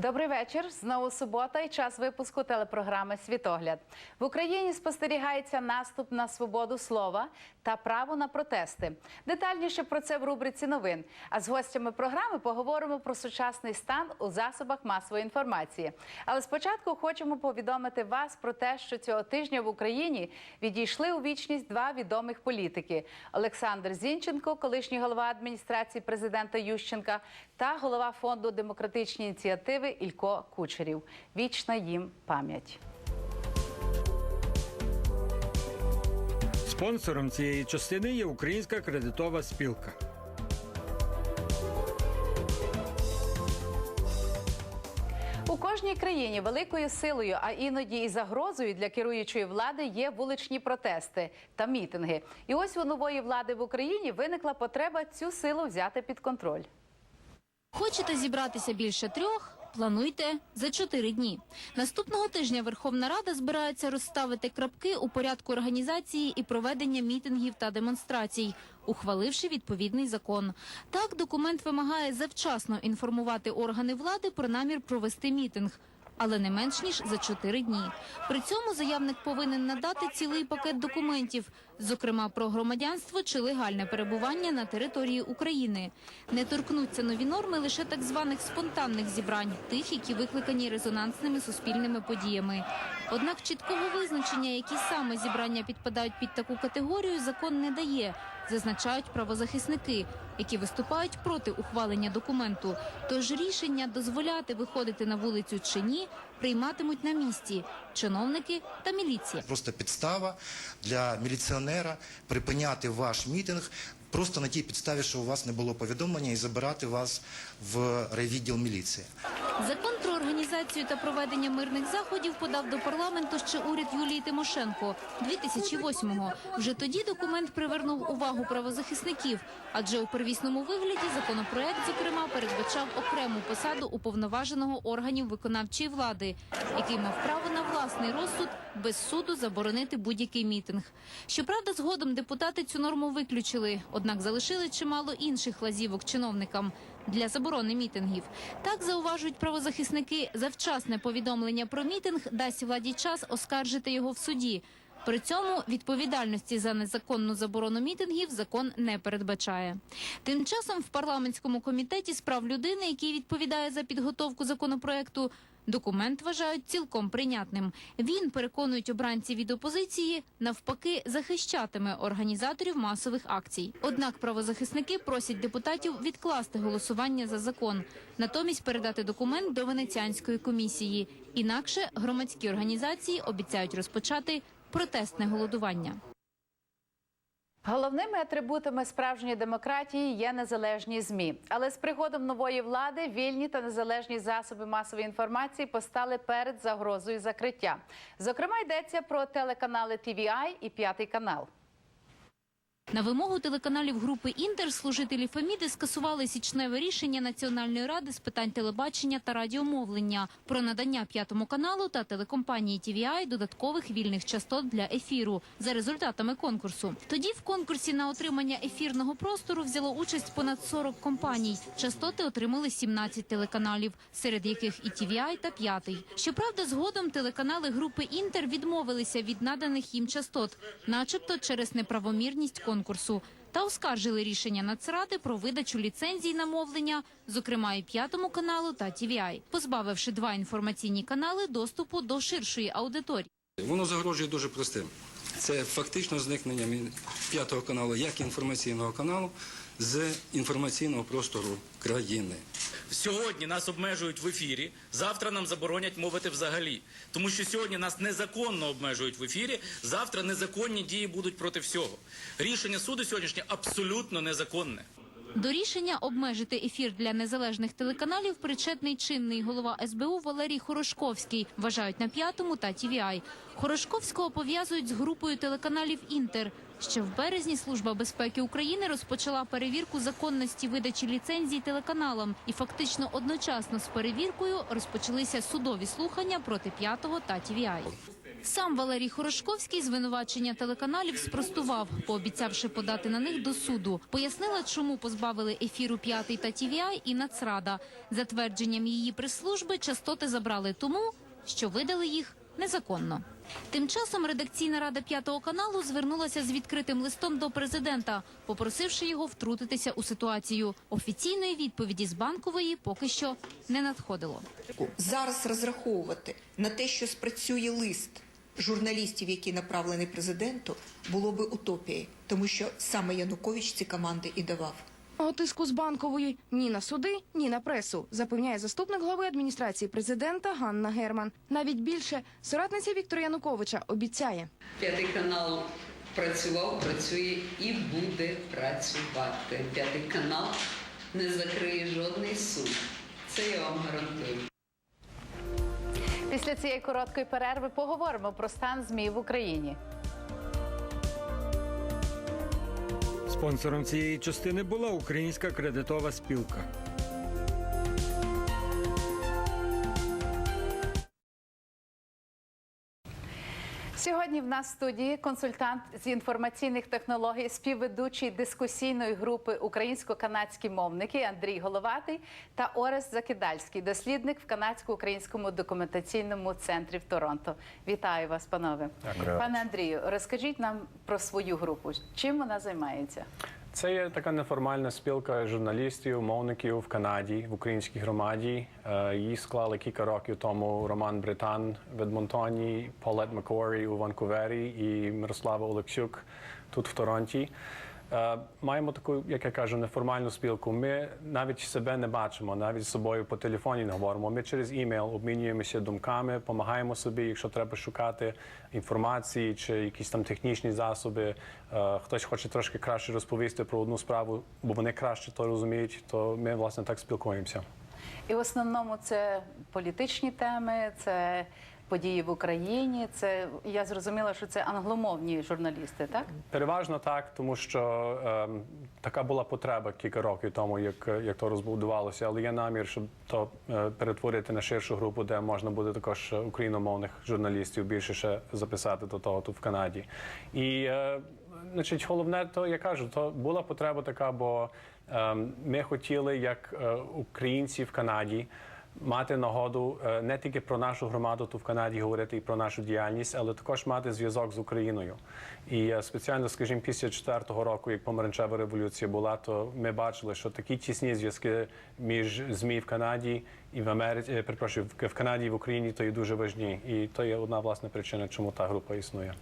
Добрий вечір. Знову субота і час випуску телепрограми Світогляд. В Україні спостерігається наступ на свободу слова та право на протести. Детальніше про це в рубриці новин. А з гостями програми поговоримо про сучасний стан у засобах масової інформації. Але спочатку хочемо повідомити вас про те, що цього тижня в Україні відійшли у вічність два відомих політики: Олександр Зінченко, колишній голова адміністрації президента Ющенка, та голова фонду демократичні ініціативи Ілько Кучерів. Вічна їм пам'ять. Спонсором цієї частини є Українська кредитова спілка. У кожній країні великою силою, а іноді і загрозою для керуючої влади є вуличні протести та мітинги. І ось у нової влади в Україні виникла потреба цю силу взяти під контроль. Хочете зібратися більше трьох? Плануйте за чотири дні. Наступного тижня Верховна Рада збирається розставити крапки у порядку організації і проведення мітингів та демонстрацій, ухваливши відповідний закон. Так, документ вимагає завчасно інформувати органи влади про намір провести мітинг. Але не менш ніж за чотири дні. При цьому заявник повинен надати цілий пакет документів, зокрема про громадянство чи легальне перебування на території України. Не торкнуться нові норми лише так званих спонтанних зібрань, тих, які викликані резонансними суспільними подіями. Однак чіткого визначення, які саме зібрання підпадають під таку категорію, закон не дає. Зазначають правозахисники, які виступають проти ухвалення документу. Тож рішення дозволяти виходити на вулицю чи ні прийматимуть на місці чиновники та міліція. Просто підстава для міліціонера припиняти ваш мітинг просто на тій підставі, що у вас не було повідомлення, і забирати вас в райвідділ міліції. Закон про організацію та проведення мирних заходів подав до парламенту ще уряд Юлії Тимошенко 2008-го. Вже тоді документ привернув увагу правозахисників, адже у первісному вигляді законопроект, зокрема, передбачав окрему посаду уповноваженого органів виконавчої влади, який мав право на власний розсуд без суду заборонити будь-який мітинг. Щоправда, згодом депутати цю норму виключили, однак залишили чимало інших лазівок чиновникам для заборони мітингів. Так зауважують правозахисники, завчасне повідомлення про мітинг дасть владі час оскаржити його в суді. При цьому відповідальності за незаконну заборону мітингів закон не передбачає. Тим часом в парламентському комітеті з прав людини, який відповідає за підготовку законопроекту, документ вважають цілком прийнятним. Він переконують обранці від опозиції, навпаки, захищатиме організаторів масових акцій. Однак правозахисники просять депутатів відкласти голосування за закон, натомість передати документ до венеціанської комісії. Інакше громадські організації обіцяють розпочати протестне голодування. Головними атрибутами справжньої демократії є незалежні змі. Але з приходом нової влади вільні та незалежні засоби масової інформації постали перед загрозою закриття. Зокрема, йдеться про телеканали TVI і П'ятий канал. На вимогу телеканалів групи Інтер служителі Феміди скасували січневе рішення Національної ради з питань телебачення та радіомовлення про надання п'ятому каналу та телекомпанії TVI додаткових вільних частот для ефіру за результатами конкурсу. Тоді в конкурсі на отримання ефірного простору взяло участь понад 40 компаній. Частоти отримали 17 телеканалів, серед яких і TVI та п'ятий. Щоправда, згодом телеканали групи Інтер відмовилися від наданих їм частот, начебто через неправомірність конкурсу. Та оскаржили рішення Нацради про видачу ліцензій на мовлення, зокрема і п'ятому каналу та TVI, позбавивши два інформаційні канали доступу до ширшої аудиторії. Воно загрожує дуже простим. Це фактично зникнення п'ятого каналу як інформаційного каналу з інформаційного простору країни. Сьогодні нас обмежують в ефірі, завтра нам заборонять мовити взагалі. Тому що сьогодні нас незаконно обмежують в ефірі, завтра незаконні дії будуть проти всього. Рішення суду сьогоднішнє абсолютно незаконне. До рішення обмежити ефір для незалежних телеканалів причетний чинний голова СБУ Валерій Хорошковський, вважають на п'ятому та TVI. Хорошковського пов'язують з групою телеканалів Інтер. Ще в березні Служба безпеки України розпочала перевірку законності видачі ліцензій телеканалам, і фактично одночасно з перевіркою розпочалися судові слухання проти п'ятого та TVI. Сам Валерій Хорошковський звинувачення телеканалів спростував, пообіцявши подати на них до суду. Пояснила, чому позбавили ефіру «П'ятий» та «ТВІ» і Нацрада. За твердженням її прес-служби, частоти забрали тому, що видали їх незаконно. Тим часом редакційна рада п'ятого каналу звернулася з відкритим листом до президента, попросивши його втрутитися у ситуацію. Офіційної відповіді з банкової поки що не надходило. зараз розраховувати на те, що спрацює лист журналістів, який направлений президенту, було би утопією, тому що саме Янукович ці команди і давав. Тиску з банкової ні на суди, ні на пресу, запевняє заступник глави адміністрації президента Ганна Герман. Навіть більше соратниця Віктора Януковича обіцяє. П'ятий канал працював, працює і буде працювати. П'ятий канал не закриє жодний суд. Це я вам гарантую. Після цієї короткої перерви поговоримо про стан ЗМІ в Україні. Спонсором цієї частини була Українська кредитова спілка. Сьогодні в нас в студії консультант з інформаційних технологій, співведучий дискусійної групи Українсько-канадські мовники Андрій Головатий та Орес Закидальський, дослідник в канадсько-українському документаційному центрі в Торонто. Вітаю вас, панове. Пане Андрію, розкажіть нам про свою групу. Чим вона займається? Це є така неформальна спілка журналістів, мовників в Канаді, в українській громаді. Е, Її склали кілька років тому Роман Британ в Едмонтоні, Полет Макорі у Ванкувері і Мирослава Олексюк тут в Торонті. Е, Маємо таку, як я кажу, неформальну спілку. Ми навіть себе не бачимо, навіть з собою по телефоні не говоримо. Ми через імейл обмінюємося думками, допомагаємо собі, якщо треба шукати інформації чи якісь там технічні засоби. Е, Хтось хоче трошки краще розповісти про одну справу, бо вони краще то розуміють, то ми власне так спілкуємося. І в основному це політичні теми, це події в Україні. Це я зрозуміла, що це англомовні журналісти, так? Переважно так, тому що ем, така була потреба кілька років тому, як, як то розбудувалося. Але є намір, щоб то е, перетворити на ширшу групу, де можна буде також україномовних журналістів більше ще записати до того тут в Канаді. І е, значить, головне, то я кажу, то була потреба така, бо ем, ми хотіли, як е, українці в Канаді мати нагоду е, не тільки про нашу громаду тут в Канаді говорити і про нашу діяльність, але також мати зв'язок з Україною. І е, спеціально, скажімо, після четвертого року, як помаранчева революція була, то ми бачили, що такі тісні зв'язки між змі в Канаді і в Америці, е, перепрошую, в Канаді і в Україні то є дуже важні. І то є одна власне причина, чому та група існує.